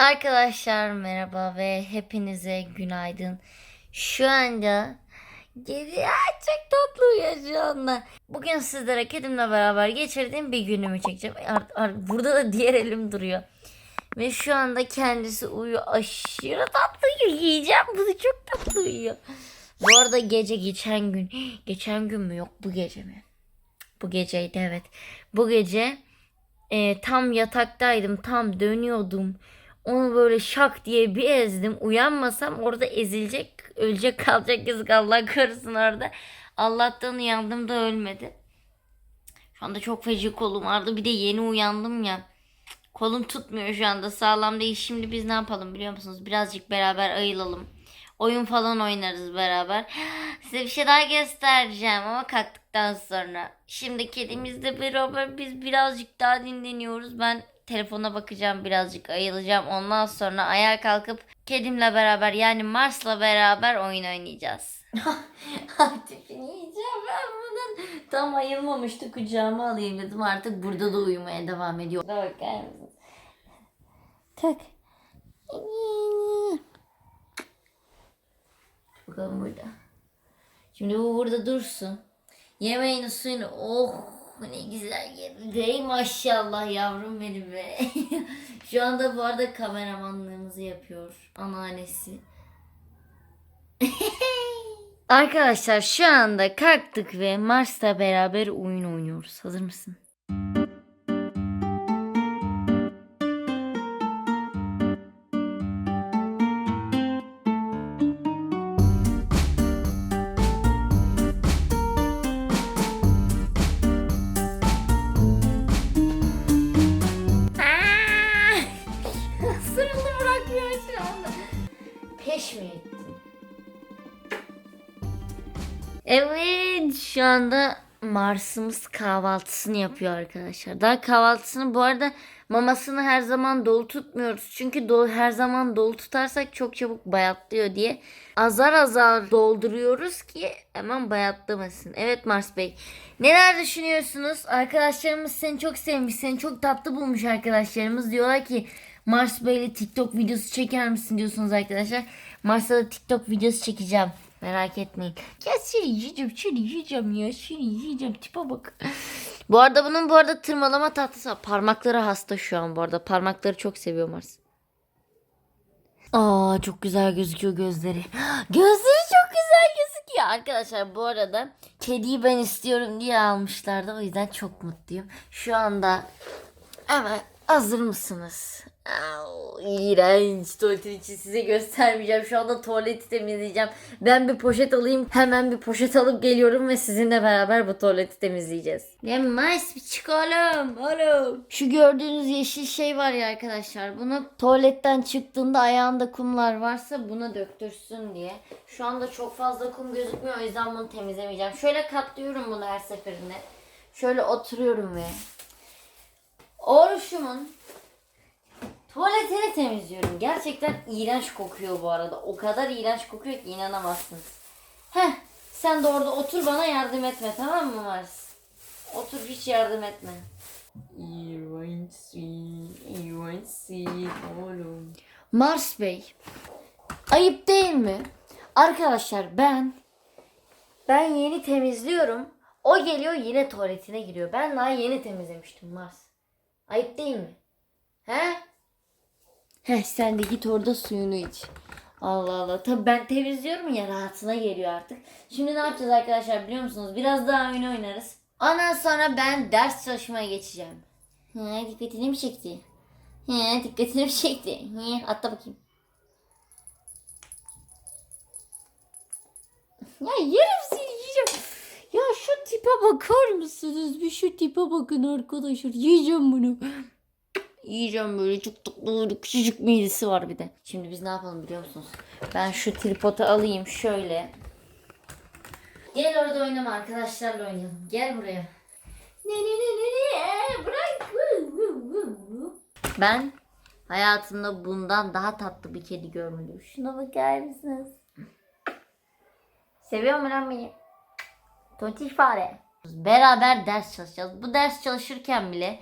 Arkadaşlar merhaba ve hepinize günaydın. Şu anda Ay, çok tatlı uyuyor şu. Bugün sizlere kedimle beraber geçirdiğim bir günümü çekeceğim. Burada da diğer elim duruyor. Ve şu anda kendisi uyuyor. Aşırı tatlı uyuyor. Yiyeceğim bunu çok tatlı uyuyor. Bu arada gece geçen gün. Geçen gün mü yok bu gece mi? Bu geceydi evet. Bu gece e, tam yataktaydım. Tam dönüyordum. Onu böyle şak diye bir ezdim. Uyanmasam orada ezilecek, ölecek kalacak yazık Allah korusun orada. Allah'tan uyandım da ölmedi. Şu anda çok feci kolum vardı. Bir de yeni uyandım ya. Kolum tutmuyor şu anda sağlam değil. Şimdi biz ne yapalım biliyor musunuz? Birazcık beraber ayılalım. Oyun falan oynarız beraber. Size bir şey daha göstereceğim ama kalktıktan sonra. Şimdi kedimizle beraber biz birazcık daha dinleniyoruz. Ben telefona bakacağım birazcık ayılacağım. Ondan sonra ayağa kalkıp kedimle beraber yani Mars'la beraber oyun oynayacağız. Tipini yiyeceğim ben bunun. Tam ayılmamıştı kucağıma alayım dedim. Artık burada da uyumaya devam ediyor. Da bakar. Bakalım burada. Şimdi bu burada dursun. Yemeğini suyunu oh ne güzel. Dey maşallah yavrum benim be. Şu anda bu arada kameramanlığımızı yapıyor anneannesi. Arkadaşlar şu anda kalktık ve Mars'la beraber oyun oynuyoruz. Hazır mısın? Evet şu anda Mars'ımız kahvaltısını yapıyor arkadaşlar. Daha kahvaltısını bu arada mamasını her zaman dolu tutmuyoruz. Çünkü dolu, her zaman dolu tutarsak çok çabuk bayatlıyor diye azar azar dolduruyoruz ki hemen bayatlamasın. Evet Mars Bey. Neler düşünüyorsunuz? Arkadaşlarımız seni çok sevmiş. Seni çok tatlı bulmuş arkadaşlarımız. Diyorlar ki Mars Bey'le TikTok videosu çeker misin diyorsunuz arkadaşlar. Mars'ta da TikTok videosu çekeceğim. Merak etmeyin. Ya seni yiyeceğim, seni yiyeceğim ya. Seni yiyeceğim. Tipe bak. Bu arada bunun bu arada tırmalama tahtası. Parmakları hasta şu an bu arada. Parmakları çok seviyor Mars. Aa çok güzel gözüküyor gözleri. Gözleri çok güzel gözüküyor. Arkadaşlar bu arada kediyi ben istiyorum diye almışlardı. O yüzden çok mutluyum. Şu anda hemen hazır mısınız? İğrenç tuvaletin için size göstermeyeceğim. Şu anda tuvaleti temizleyeceğim. Ben bir poşet alayım. Hemen bir poşet alıp geliyorum ve sizinle beraber bu tuvaleti temizleyeceğiz. Ya Mars bir çıkalım. Oğlum. Şu gördüğünüz yeşil şey var ya arkadaşlar. Bunu tuvaletten çıktığında ayağında kumlar varsa buna döktürsün diye. Şu anda çok fazla kum gözükmüyor. O yüzden bunu temizlemeyeceğim. Şöyle katlıyorum bunu her seferinde. Şöyle oturuyorum ve Oruçumun tuvaletini temizliyorum. Gerçekten iğrenç kokuyor bu arada. O kadar iğrenç kokuyor ki inanamazsınız. Heh, sen de orada otur bana yardım etme tamam mı Mars? Otur hiç yardım etme. İğrençsin, iğrençsin oğlum. Mars Bey, ayıp değil mi? Arkadaşlar ben ben yeni temizliyorum. O geliyor yine tuvaletine giriyor. Ben daha yeni temizlemiştim Mars. Ayıp değil mi? He? He sen de git orada suyunu iç. Allah Allah. Tabii ben temizliyorum ya rahatına geliyor artık. Şimdi ne yapacağız arkadaşlar biliyor musunuz? Biraz daha oyun oynarız. Ondan sonra ben ders çalışmaya geçeceğim. He, dikkatini mi çekti? He, dikkatini mi çekti? He, atla bakayım. Ya yerim seni yiyeceğim. Ya şu tipe bakar mısınız? Bir şu tipe bakın arkadaşlar. Yiyeceğim bunu. Yiyeceğim böyle böyle küçücük midesi var bir de. Şimdi biz ne yapalım biliyor musunuz? Ben şu tripodu alayım şöyle. Gel orada oynama arkadaşlarla oynayalım. Gel buraya. Ne ne ne ne ne bırak. Ben hayatımda bundan daha tatlı bir kedi görmedim. Şuna bakar mısınız? Seviyor mu lan beni? Tontiş fare. Beraber ders çalışacağız. Bu ders çalışırken bile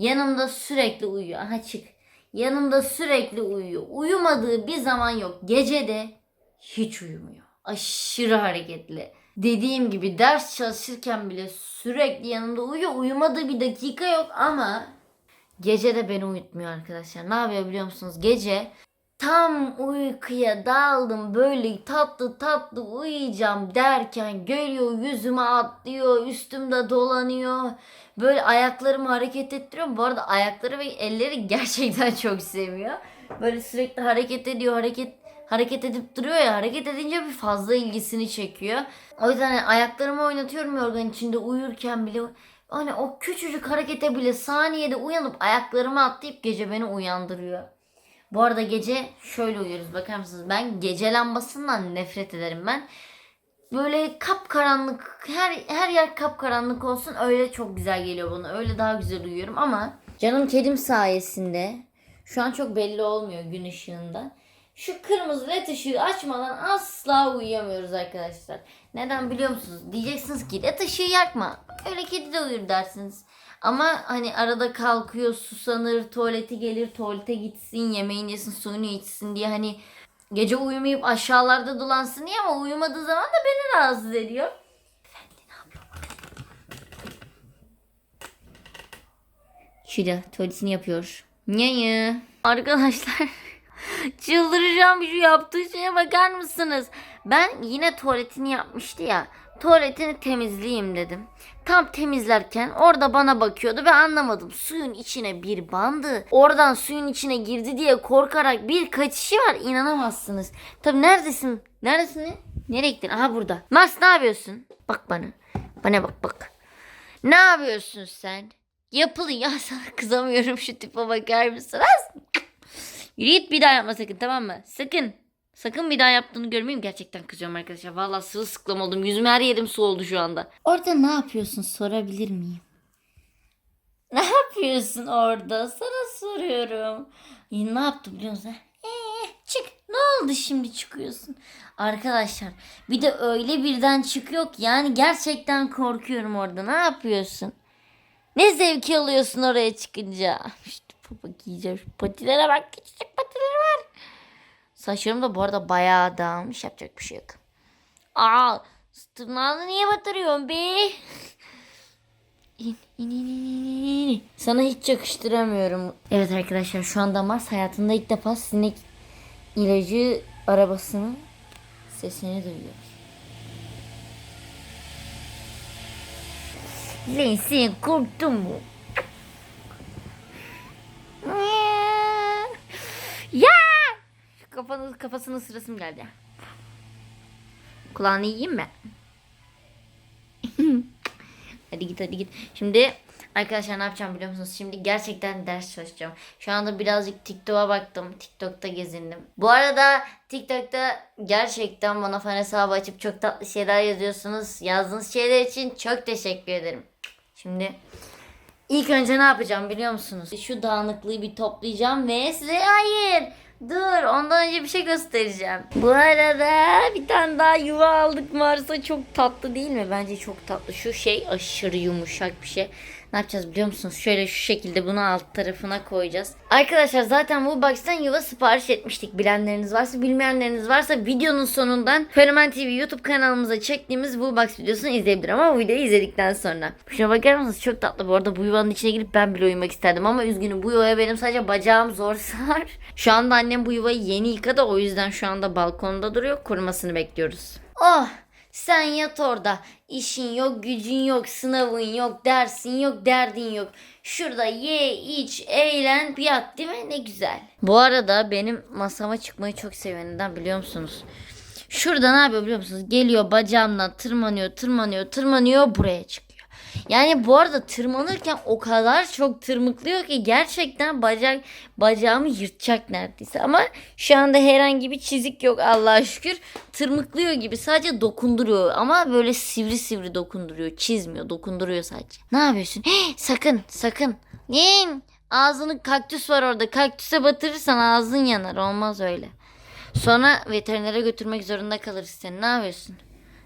yanımda sürekli uyuyor. Aha çık. Yanımda sürekli uyuyor. Uyumadığı bir zaman yok. Gece de hiç uyumuyor. Aşırı hareketli. Dediğim gibi ders çalışırken bile sürekli yanımda uyuyor. Uyumadığı bir dakika yok ama gece de beni uyutmuyor arkadaşlar. Ne yapıyor biliyor musunuz? Gece tam uykuya daldım böyle tatlı tatlı uyuyacağım derken geliyor yüzüme atlıyor üstümde dolanıyor böyle ayaklarımı hareket ettiriyor bu arada ayakları ve elleri gerçekten çok seviyor böyle sürekli hareket ediyor hareket hareket edip duruyor ya hareket edince bir fazla ilgisini çekiyor o yüzden hani ayaklarımı oynatıyorum yorganın içinde uyurken bile hani o küçücük harekete bile saniyede uyanıp ayaklarımı atlayıp gece beni uyandırıyor. Bu arada gece şöyle uyuyoruz bakar mısınız? Ben gece lambasından nefret ederim ben. Böyle kapkaranlık her her yer kapkaranlık olsun öyle çok güzel geliyor bana. Öyle daha güzel uyuyorum ama canım kedim sayesinde şu an çok belli olmuyor gün ışığında. Şu kırmızı led ışığı açmadan asla uyuyamıyoruz arkadaşlar. Neden biliyor musunuz? Diyeceksiniz ki led ışığı yakma. Öyle kedi de uyur dersiniz. Ama hani arada kalkıyor, susanır, tuvaleti gelir, tuvalete gitsin, yemeğini yesin, suyunu içsin diye hani gece uyumayıp aşağılarda dolansın diye ama uyumadığı zaman da beni rahatsız ediyor. Şurada tuvaletini yapıyor. Nyayı. Arkadaşlar çıldıracağım şu yaptığı şeye bakar mısınız? Ben yine tuvaletini yapmıştı ya. Tuvaletini temizleyeyim dedim. Tam temizlerken orada bana bakıyordu ve anlamadım. Suyun içine bir bandı. Oradan suyun içine girdi diye korkarak bir kaçışı var. İnanamazsınız. Tabii neredesin? Neredesin? ne? Nereye gittin? Aha burada. Mas ne yapıyorsun? Bak bana. Bana bak bak. Ne yapıyorsun sen? Yapılı ya sana kızamıyorum şu tipe bakar mısın? Yürü git bir daha yapma sakın tamam mı? Sakın. Sakın bir daha yaptığını görmeyeyim. Gerçekten kızıyorum arkadaşlar. Vallahi sırılsıklam oldum. Yüzüm her yerim su oldu şu anda. Orada ne yapıyorsun sorabilir miyim? Ne yapıyorsun orada? Sana soruyorum. Ya ne yaptı biliyor musun? Ee, çık. Ne oldu şimdi çıkıyorsun? Arkadaşlar bir de öyle birden çıkıyor ki yani gerçekten korkuyorum orada. Ne yapıyorsun? Ne zevki alıyorsun oraya çıkınca? İşte baba giyeceğim. Şu patilere bak. Küçücük patileri var. Saçlarım da bu arada bayağı dağılmış. Yapacak bir şey yok. Aa, tırnağını niye batırıyorsun be? İn, in, in, in, in. Sana hiç yakıştıramıyorum. Evet arkadaşlar şu anda Mars hayatında ilk defa sinek ilacı arabasının sesini duyuyor. Lan sen korktun mu? Ya! Kafanı, kafasının sırası mı geldi? Kulağını yiyeyim mi? hadi git hadi git. Şimdi arkadaşlar ne yapacağım biliyor musunuz? Şimdi gerçekten ders çalışacağım. Şu anda birazcık TikTok'a baktım. TikTok'ta gezindim. Bu arada TikTok'ta gerçekten bana fan hesabı açıp çok tatlı şeyler yazıyorsunuz. Yazdığınız şeyler için çok teşekkür ederim. Şimdi ilk önce ne yapacağım biliyor musunuz? Şu dağınıklığı bir toplayacağım ve size hayır dur ondan önce bir şey göstereceğim. Bu arada bir tane daha yuva aldık Mars'a çok tatlı değil mi? Bence çok tatlı. Şu şey aşırı yumuşak bir şey. Ne yapacağız biliyor musunuz? Şöyle şu şekilde bunu alt tarafına koyacağız. Arkadaşlar zaten bu box'tan yuva sipariş etmiştik. Bilenleriniz varsa bilmeyenleriniz varsa videonun sonundan Fenomen TV YouTube kanalımıza çektiğimiz bu box videosunu izleyebilir ama bu videoyu izledikten sonra. Şuna bakar mısınız? Çok tatlı. Bu arada bu yuvanın içine girip ben bile uyumak isterdim ama üzgünüm bu yuvaya benim sadece bacağım zor sığar. Şu anda annem bu yuvayı yeni yıkadı o yüzden şu anda balkonda duruyor. Kurumasını bekliyoruz. Oh! Sen yat orada. İşin yok, gücün yok, sınavın yok, dersin yok, derdin yok. Şurada ye, iç, eğlen, yat değil mi? Ne güzel. Bu arada benim masama çıkmayı çok seviyorum. Neden biliyor musunuz? Şurada ne yapıyor biliyor musunuz? Geliyor bacağımdan tırmanıyor, tırmanıyor, tırmanıyor buraya çıkıyor. Yani bu arada tırmanırken o kadar çok tırmıklıyor ki gerçekten bacak bacağımı yırtacak neredeyse. Ama şu anda herhangi bir çizik yok Allah'a şükür. Tırmıklıyor gibi sadece dokunduruyor ama böyle sivri sivri dokunduruyor. Çizmiyor, dokunduruyor sadece. Ne yapıyorsun? Hey, sakın, sakın. Nin, ağzını kaktüs var orada. Kaktüse batırırsan ağzın yanar. Olmaz öyle. Sonra veterinere götürmek zorunda kalırız seni. Ne yapıyorsun?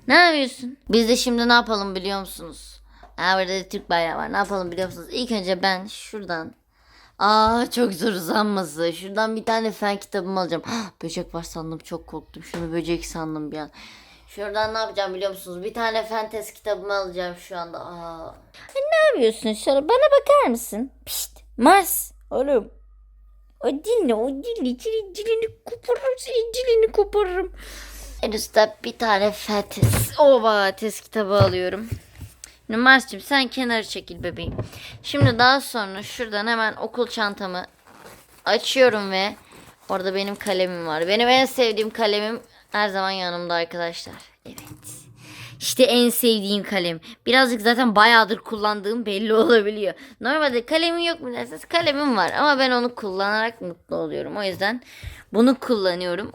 Ne yapıyorsun? Biz de şimdi ne yapalım biliyor musunuz? Ha burada da Türk bayrağı var. Ne yapalım biliyor musunuz? İlk önce ben şuradan Aa çok zor uzanması. Şuradan bir tane fen kitabımı alacağım. Böcek var sandım çok korktum. Şunu böcek sandım bir an. Şuradan ne yapacağım biliyor musunuz? Bir tane fen test kitabımı alacağım şu anda. Aa. Ne yapıyorsun şöyle? Bana bakar mısın? Pişt. Mars. Oğlum. O dinle o dinle. Dilini, dilini koparırım senin dilini koparırım. En üstte bir tane fen test. Ova test kitabı alıyorum. Şimdi Mars'cığım sen kenara çekil bebeğim. Şimdi daha sonra şuradan hemen okul çantamı açıyorum ve orada benim kalemim var. Benim en sevdiğim kalemim her zaman yanımda arkadaşlar. Evet. İşte en sevdiğim kalem. Birazcık zaten bayağıdır kullandığım belli olabiliyor. Normalde kalemin yok mu derseniz kalemim var. Ama ben onu kullanarak mutlu oluyorum. O yüzden bunu kullanıyorum.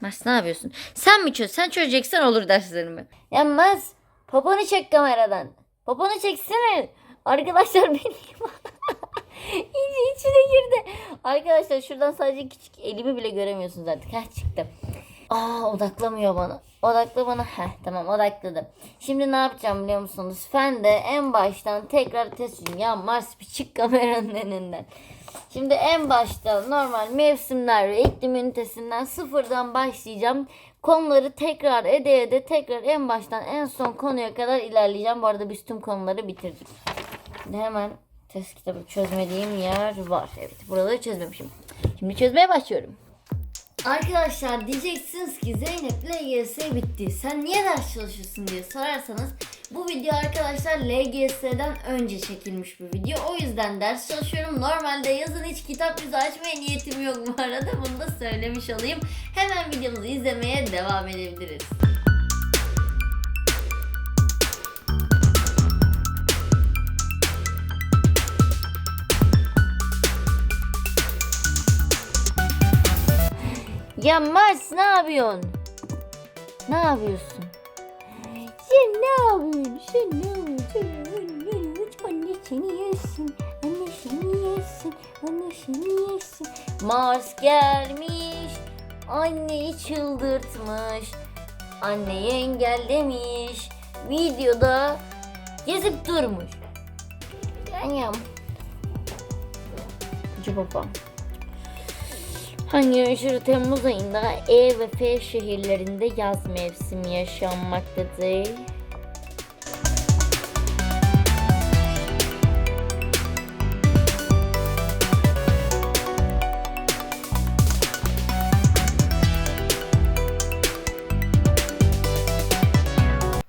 Mars ne yapıyorsun? Sen mi çöz? Sen çözeceksen olur derslerimi. Ya Mars poponu çek kameradan. Poponu çeksene. Arkadaşlar benim İyice içine girdi. Arkadaşlar şuradan sadece küçük elimi bile göremiyorsunuz artık. Heh çıktı. Aa odaklamıyor bana. Odakla bana. Heh tamam odakladı. Şimdi ne yapacağım biliyor musunuz? Fen de en baştan tekrar test. Ya Mars bir çık kameranın önünden. Şimdi en başta normal mevsimler ve iklim ünitesinden sıfırdan başlayacağım. Konuları tekrar ede ede tekrar en baştan en son konuya kadar ilerleyeceğim. Bu arada biz tüm konuları bitirdik. Şimdi hemen test kitabı çözmediğim yer var. Evet buraları çözmemişim. Şimdi çözmeye başlıyorum. Arkadaşlar diyeceksiniz ki Zeynep LGS bitti. Sen niye ders çalışıyorsun diye sorarsanız bu video arkadaşlar LGS'den önce çekilmiş bir video. O yüzden ders çalışıyorum. Normalde yazın hiç kitap yüzü açmaya niyetim yok bu arada. Bunu da söylemiş olayım. Hemen videomuzu izlemeye devam edebiliriz. Ya Mars ne yapıyorsun? Ne yapıyorsun? Sen ne yapıyorsun? Sen ne yapıyorsun? Anne seni yesin. Anne seni yesin. Anne seni yesin. Mars gelmiş. Anneyi çıldırtmış. Anneyi engellemiş. Videoda gezip durmuş. Yanyam. Hacı babam. Hangi aşırı Temmuz ayında E ve F şehirlerinde yaz mevsimi yaşanmaktadır?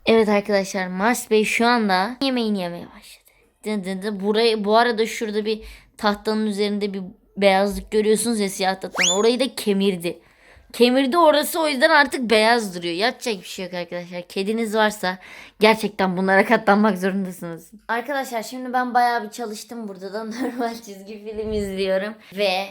Evet arkadaşlar Mars Bey şu anda yemeğini yemeye başladı. Dın dın dın. Burayı, bu arada şurada bir tahtanın üzerinde bir beyazlık görüyorsunuz ya siyah tahtanın. Orayı da kemirdi. Kemirdi orası o yüzden artık beyaz duruyor. Yapacak bir şey yok arkadaşlar. Kediniz varsa gerçekten bunlara katlanmak zorundasınız. Arkadaşlar şimdi ben bayağı bir çalıştım burada da normal çizgi film izliyorum. Ve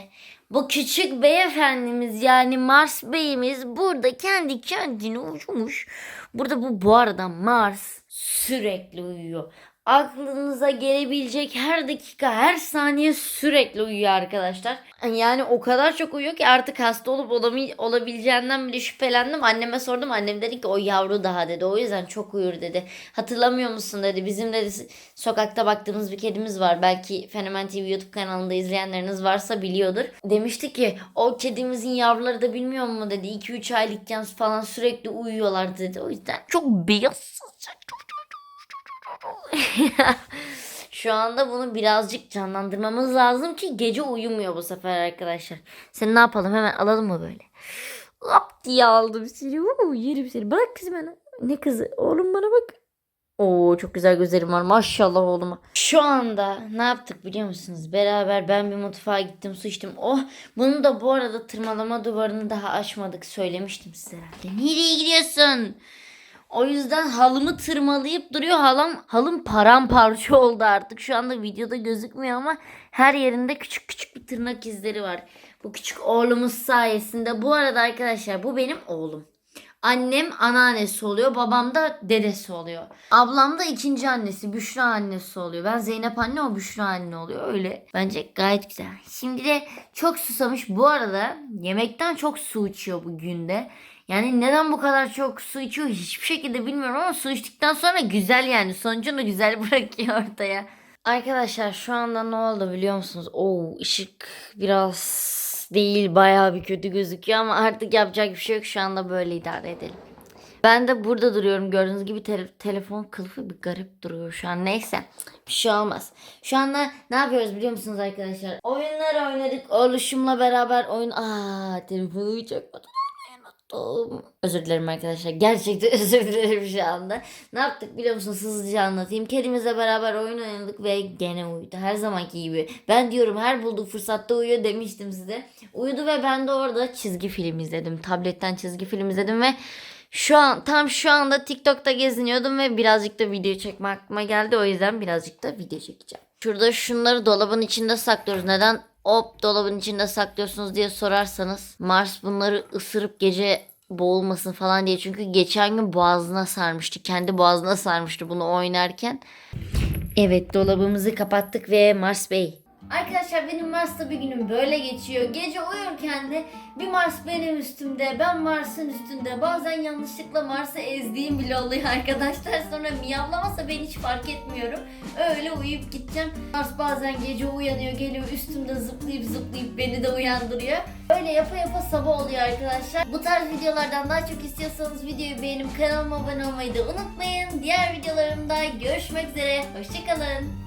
bu küçük beyefendimiz yani Mars beyimiz burada kendi kendine uyumuş. Burada bu bu arada Mars sürekli uyuyor. Aklınıza gelebilecek her dakika, her saniye sürekli uyuyor arkadaşlar. Yani o kadar çok uyuyor ki artık hasta olup olabileceğinden bile şüphelendim. Anneme sordum. Annem dedi ki o yavru daha dedi. O yüzden çok uyur dedi. Hatırlamıyor musun dedi. Bizim dedi sokakta baktığımız bir kedimiz var. Belki Fenomen TV YouTube kanalında izleyenleriniz varsa biliyordur. Demişti ki o kedimizin yavruları da bilmiyor mu dedi. 2-3 aylıkken falan sürekli uyuyorlar dedi. O yüzden çok beyaz. Çok Şu anda bunu birazcık canlandırmamız lazım ki gece uyumuyor bu sefer arkadaşlar. Sen ne yapalım hemen alalım mı böyle? Hop diye aldım seni. Oo, yerim seni. Bırak kızı bana. Ne kızı? Oğlum bana bak. Oo çok güzel gözlerim var maşallah oğluma. Şu anda ne yaptık biliyor musunuz? Beraber ben bir mutfağa gittim su içtim. Oh bunu da bu arada tırmalama duvarını daha açmadık söylemiştim size herhalde. Nereye gidiyorsun? O yüzden halımı tırmalayıp duruyor. Halam, halım paramparça oldu artık. Şu anda videoda gözükmüyor ama her yerinde küçük küçük bir tırnak izleri var. Bu küçük oğlumuz sayesinde. Bu arada arkadaşlar bu benim oğlum. Annem anneannesi oluyor. Babam da dedesi oluyor. Ablam da ikinci annesi. Büşra annesi oluyor. Ben Zeynep anne o Büşra anne oluyor. Öyle. Bence gayet güzel. Şimdi de çok susamış. Bu arada yemekten çok su içiyor bu günde. Yani neden bu kadar çok su içiyor hiçbir şekilde bilmiyorum ama su içtikten sonra güzel yani. Sonucunu güzel bırakıyor ortaya. Arkadaşlar şu anda ne oldu biliyor musunuz? Oo ışık biraz değil bayağı bir kötü gözüküyor ama artık yapacak bir şey yok. Şu anda böyle idare edelim. Ben de burada duruyorum. Gördüğünüz gibi tele- telefon kılıfı bir garip duruyor şu an. Neyse bir şey olmaz. Şu anda ne yapıyoruz biliyor musunuz arkadaşlar? Oyunlar oynadık. Oluşumla beraber oyun... Aa telefonu çakmadım. Özür dilerim arkadaşlar. Gerçekten özür dilerim şu anda. Ne yaptık biliyor musunuz? Hızlıca anlatayım. Kedimizle beraber oyun oynadık ve gene uyudu. Her zamanki gibi. Ben diyorum her bulduğu fırsatta uyuyor demiştim size. Uyudu ve ben de orada çizgi film izledim. Tabletten çizgi film izledim ve şu an tam şu anda TikTok'ta geziniyordum ve birazcık da video çekme aklıma geldi. O yüzden birazcık da video çekeceğim. Şurada şunları dolabın içinde saklıyoruz. Neden hop dolabın içinde saklıyorsunuz diye sorarsanız Mars bunları ısırıp gece boğulmasın falan diye. Çünkü geçen gün boğazına sarmıştı. Kendi boğazına sarmıştı bunu oynarken. Evet dolabımızı kapattık ve Mars Bey. Arkadaşlar benim Mars'ta bir günüm böyle geçiyor. Gece uyurken de bir Mars benim üstümde, ben Mars'ın üstünde. Bazen yanlışlıkla Mars'ı ezdiğim bile oluyor arkadaşlar. Sonra miyavlamasa ben hiç fark etmiyorum. Öyle uyuyup gideceğim. Mars bazen gece uyanıyor, geliyor üstümde zıplayıp zıplayıp beni de uyandırıyor. Öyle yapa yapa sabah oluyor arkadaşlar. Bu tarz videolardan daha çok istiyorsanız videoyu beğenip kanalıma abone olmayı da unutmayın. Diğer videolarımda görüşmek üzere. Hoşçakalın.